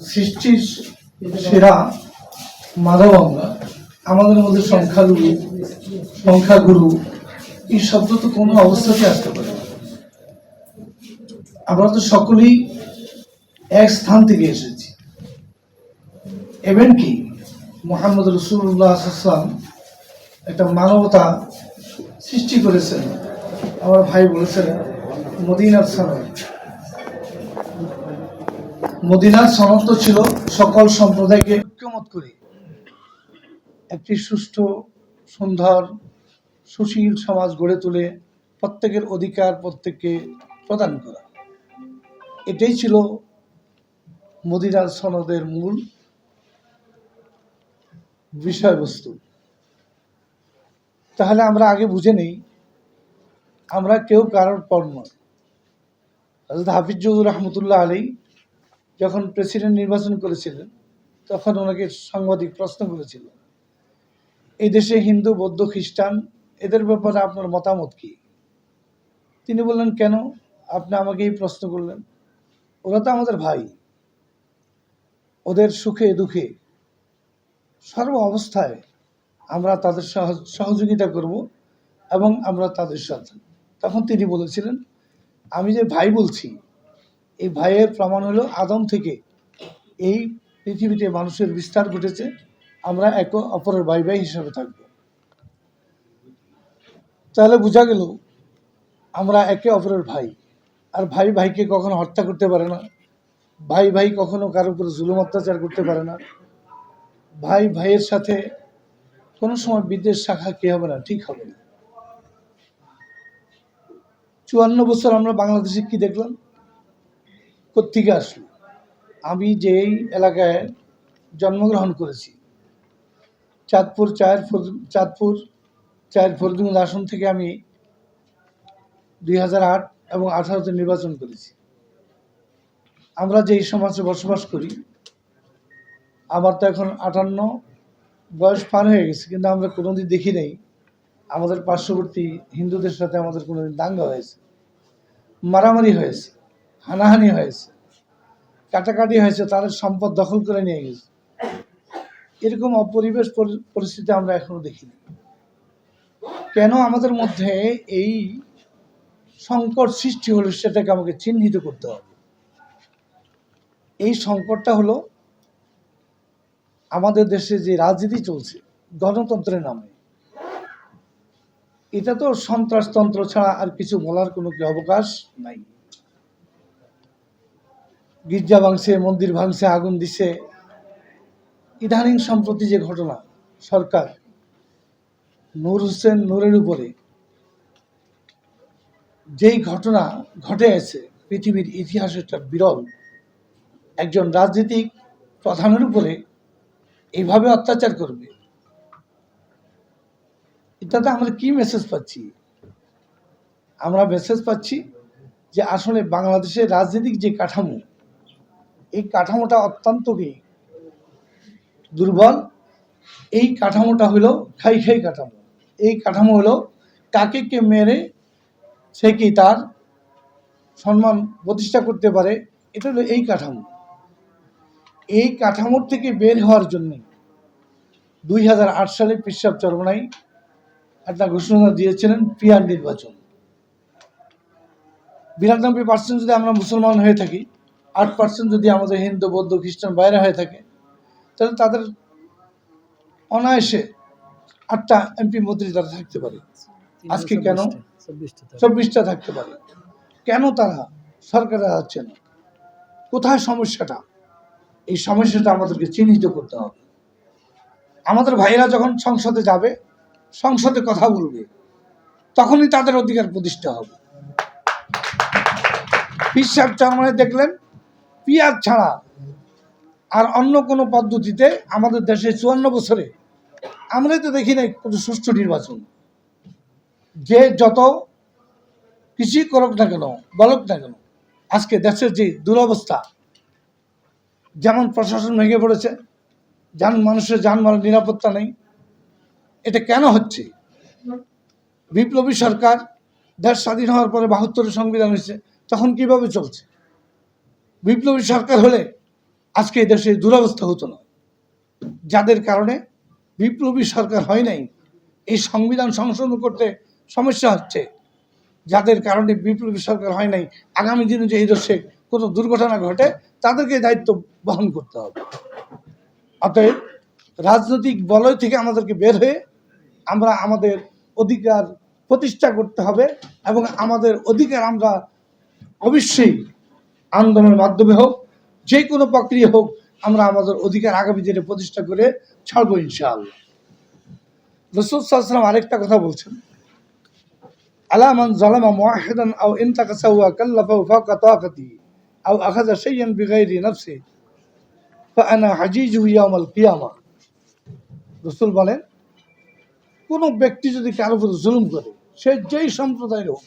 সৃষ্টির সেরা মানব আমরা। আমাদের মধ্যে সংখ্যালঘু সংখ্যাগুরু, এই শব্দ তো কোনো অবস্থাতে আসতে পারে। আমরা তো সকলেই এক স্থান থেকে এসেছি। এমন কি? মোহাম্মদ রসুল্লাহ আসলাম একটা মানবতা সৃষ্টি করেছেন। আমার ভাই বলেছেন, মদিনার সালাম। মদিনার সনদ ছিল সকল সম্প্রদায়কে ঐক্যমত করে। একটি সুষ্ঠু সুন্দর সুশীল সমাজ গড়ে তুলে প্রত্যেকের অধিকার প্রত্যেককে প্রদান করা। এটাই ছিল মদিনার সনদের মূল বিষয়বস্তু। তাহলে আমরা আগে বুঝে নেই আমরা কেউ কারোর পর নয়। হাফিজুর রহমতুল্লাহ আলী যখন প্রেসিডেন্ট নির্বাচন করেছিলেন, তখন ওনাকে সাংবাদিক প্রশ্ন করেছিল। এই দেশে হিন্দু, বৌদ্ধ, খ্রিস্টান, এদের ব্যাপারে আপনার মতামত কি? তিনি বললেন, কেন? আপনি আমাকে এই প্রশ্ন করলেন। ওরা তো আমাদের ভাই। ওদের সুখে, দুঃখে সর্ব অবস্থায় আমরা তাদের সহযোগিতা করব এবং আমরা তাদের সাথে তখন তিনি বলেছিলেন, আমি যে ভাই বলছি এই ভাইয়ের প্রমাণ হলো আদম থেকে। এই পৃথিবীতে মানুষের বিস্তার ঘটেছে, আমরা এক অপরের ভাই ভাই হিসাবে থাকব। তাহলে বোঝা গেল, আমরা একে অপরের ভাই। আর ভাই ভাইকে কখনো হত্যা করতে পারে না। ভাই ভাই কখনো কারোর উপরে জুলুম, অত্যাচার করতে পারে না। ভাই ভাইয়ের সাথে কোনো সময় বিদেশ শাখা কি হবে না? ঠিক হবে না। চুয়ান্ন বছর আমরা বাংলাদেশে কি দেখলাম? কোথেকে আসলো? আমি যেই এলাকায় জন্মগ্রহণ করেছি, চাঁদপুর চায়ের চাঁদপুর চায়ের ফরদুল আসন থেকে আমি দুই আট এবং আঠারোতে নির্বাচন করেছি। আমরা যেই সমাজে বসবাস করি, আমার তো এখন আটান্ন, বয়স পার হয়ে গেছে, কিন্তু আমরা কোনোদিন দেখি নাই, আমাদের পার্শ্ববর্তী হিন্দুদের সাথে আমাদের কোনোদিন দাঙ্গা হয়েছে, মারামারি হয়েছে। হানাহানি হয়েছে, কাটাকাটি হয়েছে, তাদের সম্পদ দখল করে নিয়ে গেছে। এরকম অপরিবেশ পরি- পরিস্থিতি আমরা এখনও দেখিনি। কেন আমাদের মধ্যে এই সংকট সৃষ্টি হলো সেটাকে আমাকে চিহ্নিত করতে হবে। এই সংকটটা হলো আমাদের দেশে যে রাজনীতি চলছে, গণতন্ত্রের নামে। এটা তো সন্ত্রাসতন্ত্র ছাড়া আর কিছু বলার কোনো কি অবকাশ নাই। গির্জা ভাঙছে, মন্দির ভাঙছে, আগুন দিছে। ইদানিং সম্প্রতি যে ঘটনা, সরকার নূর হোসেন নূরের উপরে যেই ঘটনা ঘটে আছে, পৃথিবীর ইতিহাসে একটা বিরল। একজন রাজনীতিক প্রধানের উপরে এইভাবে অত্যাচার করবে। এটাতে আমরা কি মেসেজ পাচ্ছি? আমরা মেসেজ পাচ্ছি যে আসলে বাংলাদেশের রাজনৈতিক যে কাঠামো এই কাঠামোটা অত্যন্ত কি দুর্বল। এই কাঠামোটা হলো খাই খাই কাঠামো। এই কাঠামো হলো কাকে কে মেরে সে কি তার সম্মান প্রতিষ্ঠা করতে পারে, এটা হলো এই কাঠামো। এই কাঠামোর থেকে বের হওয়ার জন্য দুই হাজার আট সালে পিসাব চরমনাই একটা ঘোষণা দিয়েছিলেন পিয়ার নির্বাচন। বিরানব্বই পার্সেন্ট যদি আমরা মুসলমান হয়ে থাকি আট পার্সেন্ট যদি আমাদের হিন্দু বৌদ্ধ খ্রিস্টান বাইরে হয়ে থাকে তাহলে তাদের অনায়াসে আটটা এমপি মন্ত্রী তারা থাকতে পারে। আজকে কেন? চব্বিশটা থাকতে পারে। কেন তারা সরকারে যাচ্ছে না? কোথায় সমস্যাটা? এই সমস্যাটা আমাদেরকে চিহ্নিত করতে হবে। আমাদের ভাইরা যখন সংসদে যাবে সংসদে কথা বলবে তখনই তাদের অধিকার প্রতিষ্ঠা হবে। পিসাব চারমানে দেখলেন পিয়াজ ছাড়া আর অন্য কোনো পদ্ধতিতে আমাদের দেশে চুয়ান্ন বছরে, আমরাই তো দেখি নাই কোনো সুষ্ঠু নির্বাচন। যে যত কিছুই করুক না কেন, বলুক না কেন, আজকে দেশের যে দুরবস্থা, যেমন প্রশাসন ভেঙে পড়েছে, যান মানুষের যানবাহন নিরাপত্তা নেই, এটা কেন হচ্ছে? বিপ্লবী সরকার দেশ স্বাধীন হওয়ার পরে বাহাত্তরের সংবিধান হয়েছে, তখন কীভাবে চলছে? বিপ্লবী সরকার হলে আজকে দেশে দুরবস্থা হতো না। যাদের কারণে বিপ্লবী সরকার হয় নাই, এই সংবিধান সংশোধন করতে সমস্যা হচ্ছে। যাদের কারণে বিপ্লবী সরকার হয় নাই, আগামী দিনে যে এই দেশে কোনো দুর্ঘটনা ঘটে, তাদেরকে দায়িত্ব বহন করতে হবে। অতএব রাজনৈতিক বলয় থেকে আমাদেরকে বের হয়ে আমরা আমাদের অধিকার প্রতিষ্ঠা করতে হবে এবং আমাদের অধিকার আমরা অবশ্যই আন্দোলনের মাধ্যমে হোক, যে কোনো প্রক্রিয়া হোক, আমরা আমাদের অধিকার আগামী দিনে প্রতিষ্ঠা করে ছাড়বো ইনশাআল্লাহ। রসুল সাল্লাম আরেকটা কথা বলছেন। আলামান জালামা মুআহিদান আও ইনতাকাসাহু কাল্লাফাহু ফাওকা তাকাতি আও আখাযা শাইয়ান বিগাইরি নাফসি ফাআনা হাজিজুহু ইয়াউমাল কিয়ামা। রসুল বলেন, কোন ব্যক্তি যদি কারও উপর জুলুম করে, সে যেই সম্প্রদায়ের হোক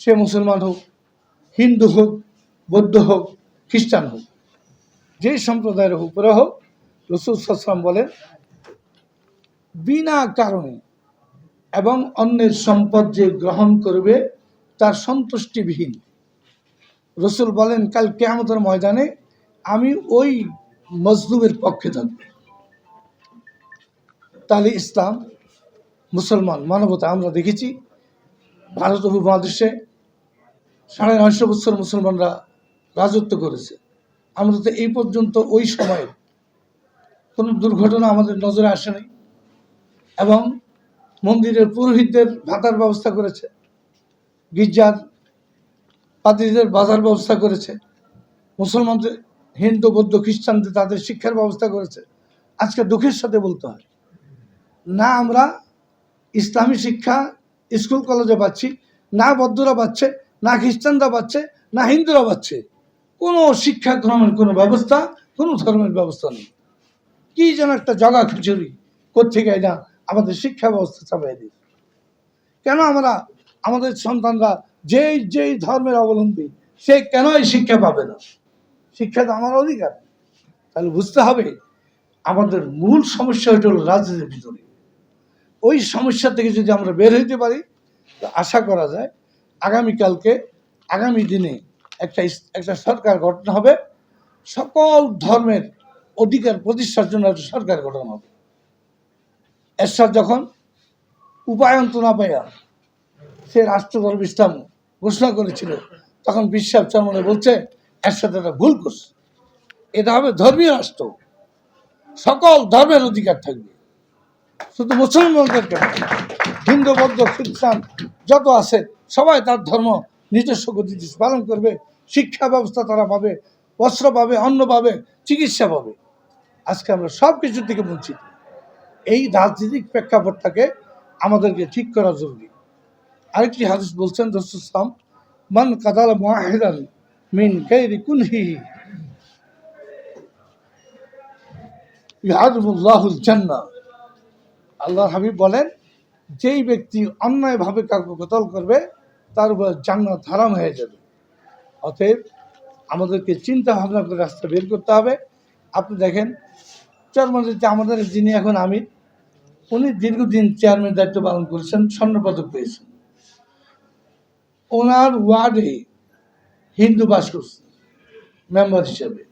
সে মুসলমান হোক, হিন্দু হোক, বৌদ্ধ হোক, খ্রিস্টান হোক যেই সম্প্রদায়ের উপরে হোক, রসুল সাল্লাম বলেন, বিনা কারণে এবং অন্যের সম্পদ যে গ্রহণ করবে, তার সন্তুষ্টিবিহীন। রসুল বলেন, কাল কেয়ামতের ময়দানে আমি ওই মজলুমের পক্ষে থাকব। তাহলে ইসলাম, মুসলমান মানবতা আমরা দেখেছি, ভারত উপমহাদেশে সাড়ে নয়শো বছর মুসলমানরা রাজত্ব করেছে। আমরা তো এই পর্যন্ত ওই সময়ে কোনো দুর্ঘটনা আমাদের নজরে আসে নাই এবং মন্দিরের পুরোহিতদের ভাতার ব্যবস্থা করেছে, গির্জার পাদ্রীদের বাজার ব্যবস্থা করেছে, মুসলমানদের হিন্দু, বৌদ্ধ, খ্রিস্টানদের তাদের শিক্ষার ব্যবস্থা করেছে। আজকে দুঃখের সাথে বলতে হয়, না আমরা ইসলামী শিক্ষা স্কুল, কলেজে পাচ্ছি, না বদ্ধরা পাচ্ছে খ্রিস্টানরা পাচ্ছে, না হিন্দুরা পাচ্ছে। কোনো শিক্ষা গ্রহণের কোনো ব্যবস্থা, কোনো ধর্মের ব্যবস্থা নেই। কি যেন একটা জগা খিচুড়ি কোথেকে না আমাদের শিক্ষা ব্যবস্থা চাপাই দিই কেন আমরা, আমাদের সন্তানরা যেই যেই ধর্মের অবলম্বী, সে কেন এই শিক্ষা পাবে না? শিক্ষা তো আমার অধিকার। তাহলে বুঝতে হবে, আমাদের মূল সমস্যা হচ্ছে হলো রাজনীতির ভিতরে। ওই সমস্যা থেকে যদি আমরা বের হইতে পারি আশা করা যায় আগামীকালকে আগামী দিনে একটা একটা সরকার গঠন হবে। সকল ধর্মের অধিকার প্রতিষ্ঠার জন্য একটা সরকার গঠন হবে। এরশাদ যখন উপায়ন্ত না পাইয়া সে রাষ্ট্রধর্ম ইসলাম ঘোষণা করেছিল তখন বিশ্বাস চরমনে বলছে এরশাদ একটা ভুল করছে। এটা হবে ধর্মীয় রাষ্ট্র। সকল ধর্মের অধিকার থাকবে। শুধু মুসলমানদেরকে নয়, হিন্দু বৌদ্ধ খ্রিস্টান যত আছে সবাই তার ধর্ম, নিজস্ব গতিতে পালন করবে, শিক্ষা ব্যবস্থা তারা পাবে বস্ত্র পাবে, অন্ন পাবে, চিকিৎসা পাবে। আজকে আমরা সব কিছুর থেকে বঞ্চিত এই রাজনৈতিক প্রেক্ষাপটটাকে আমাদেরকে ঠিক করা জরুরি। আরেকটি হাদিস বলছেন রসুলাম মান কাদাল মাহিদান মিন গায়রি কুনহি ইয়াদুল্লাহুল জান্নাহ আল্লাহ হাবিব বলেন, যেই ব্যক্তি অন্যায়ভাবে কাউকে কতল করবে তার উপর জান্নাত হারাম হয়ে যাবে। অতএব আমাদেরকে চিন্তা ভাবনা করে রাস্তা বের করতে হবে। আপনি দেখেন চরমন্দিতে আমাদের, যিনি এখন আমির, উনি দীর্ঘদিন চেয়ারম্যান দায়িত্ব পালন করেছেন, স্বর্ণপদক পেয়েছেন। ওনার ওয়ার্ডে হিন্দু বাস করছে মেম্বার হিসেবে।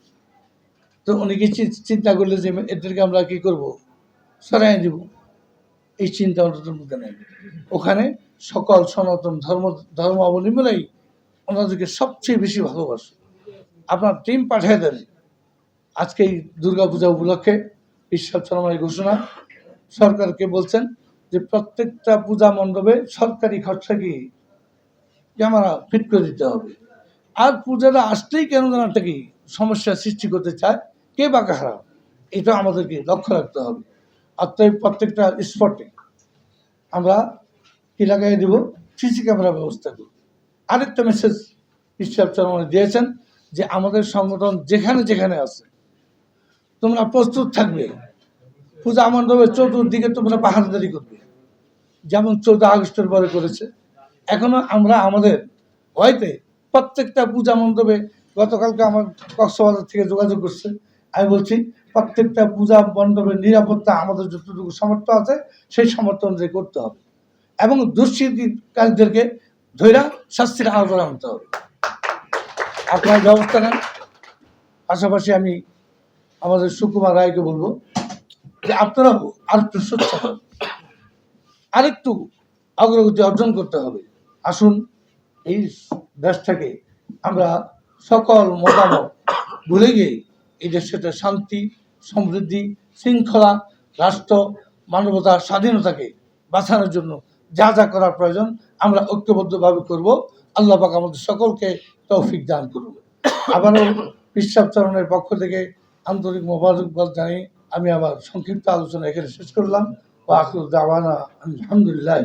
তো উনি কি চিন্তা করলে যে এদেরকে আমরা কি করব? সরাই দিব। এই চিন্তা ওনাদের মধ্যে নেই। ওখানে সকল সনাতন ধর্ম ধর্ম অবলম্বনেই ওনাদেরকে সবচেয়ে বেশি ভালোবাসে। আপনার টিম পাঠিয়ে দেন। আজকে এই দুর্গাপূজা উপলক্ষে ঈশ্বর চরমারি ঘোষণা। সরকারকে বলছেন যে প্রত্যেকটা পূজা মণ্ডপে সরকারি খরচা কি ক্যামেরা ফিট করে দিতে হবে। আর পূজাটা আসতেই কেন যেন একটা কি সমস্যা সৃষ্টি করতে চায়, কে বা কাহারা এটা আমাদেরকে লক্ষ্য রাখতে হবে। অতএব প্রত্যেকটা স্পটে আমরা কি লাগাই দেব? সিসি ক্যামেরা ব্যবস্থা করব। আরেকটা মেসেজ ঈশ্বর চরমনে দিয়েছেন যে আমাদের সংগঠন যেখানে যেখানে আছে, তোমরা প্রস্তুত থাকবে। পূজা মণ্ডপের চতুর্দিকে তোমরা পাহাড়দারি করবে। যেমন চৌদ্দ আগস্টের পরে করেছে। এখনও আমরা আমাদের হয়তে প্রত্যেকটা পূজা মণ্ডপে গতকালকে আমার কক্সবাজার থেকে যোগাযোগ করছে। আমি বলছি, প্রত্যেকটা পূজা মণ্ডপের নিরাপত্তা আমাদের যতটুকু সামর্থ্য আছে, সেই সামর্থ্য অনুযায়ী করতে হবে। এবং দুষ্কৃতিকারীদেরকে ধৈরা শাস্তির আওতায় আনতে হবে। আপনার ব্যবস্থা নেন। পাশাপাশি আমি আমাদের সুকুমার রায়কে বলব যে আপনারাও আরেকটু হন। আরেকটু অগ্রগতি অর্জন করতে হবে। আসুন, এই দেশটাকে আমরা সকল মতামত ভুলে গিয়ে এই দেশটা শান্তি, সমৃদ্ধি, শৃঙ্খলা, রাষ্ট্র, মানবতা, স্বাধীনতাকে বাঁচানোর জন্য যা যা করার প্রয়োজন, আমরা ঐক্যবদ্ধভাবে করব। আল্লাহ পাক আমাদের সকলকে তৌফিক দান করুন। আবারও বিশ্বাস চরণের পক্ষ থেকে আন্তরিক মোবারকবাদ জানিয়ে আমি আমার সংক্ষিপ্ত আলোচনা এখানে শেষ করলাম। ও আকুল দাওয়ানা আলহামদুলিল্লাহ